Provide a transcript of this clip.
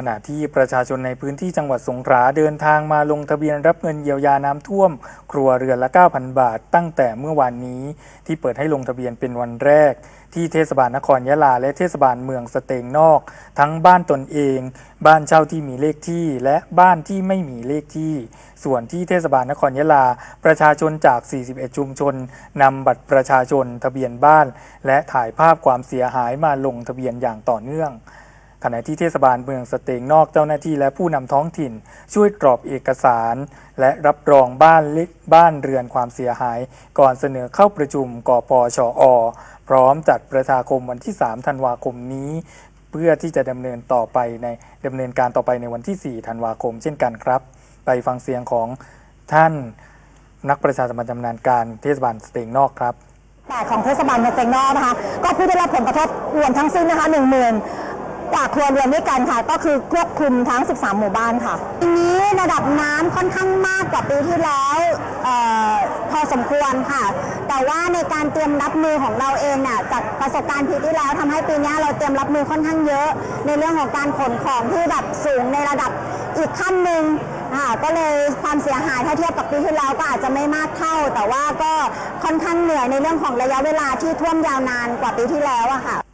ขณะที่ประชาชนในพื้นที่จังหวัดสงขลาเดินทางมาลงทะเบียนรับเงินเยียวยาน้ำท่วม ครัวเรือนละ 9,000 บาท ตั้งแต่เมื่อวานนี้ ที่เปิดให้ลงทะเบียนเป็นวันแรก ที่เทศบาลนครยะลา และเทศบาลเมืองสเตงนอก ทั้งบ้านตนเอง บ้านเช่าที่มีเลขที่ และบ้านที่ไม่มีเลขที่ ส่วนที่เทศบาลนครยะลา ประชาชนจาก 41 ชุมชนนำบัตรประชาชนทะเบียนบ้าน และถ่ายภาพความเสียหายมาลงทะเบียนอย่างต่อเนื่อง ขณะที่เทศบาลเมืองสเตงนอกเจ้าหน้าที่และผู้นำท้องถิ่น ช่วยกรอบเอกสาร และรับรองบ้านเล็กบ้านเรือนความเสียหาย ก่อนเสนอเข้าประชุมกปชอ พร้อมจัดประชาคมวันที่ 3 ธันวาคมนี้ เพื่อที่จะดำเนินต่อไปในดำเนินการต่อไปในวันที่ 4 ธันวาคม เช่นกันครับ ไปฟังเสียงของท่านนักประชาสัมพันธ์ชำนาญการเทศบาลสเตงนอกครับแต่ของเทศบาลเมืองเตงนอกนะคะ ก็ผู้ได้รับผลกระทบรวมทั้งสิ้นนะคะ1 กว่าครัวเรือนด้วยกันค่ะ ก็คือควบคุมทั้ง 13 หมู่บ้านค่ะปีนี้ระดับน้ำค่อนข้างมากกว่าปีที่แล้วออพอสมควรค่ะ แต่ว่าในการเตรียมรับมือของเราเองเนี่ยจากประสบการณ์ปีที่แล้วทำให้ปีนี้เราเตรียมรับมือค่อนข้างเยอะ ในเรื่องของการขนของที่แบบสูงในระดับอีกขั้นหนึ่งค่ะก็เลยความเสียหายถ้าเทียบกับปีที่แล้วก็อาจจะไม่มากเท่า แต่ว่าก็ค่อนข้างเหนื่อยในเรื่องของระยะเวลาที่ท่วมยาวนานกว่าปีที่แล้วอะค่ะ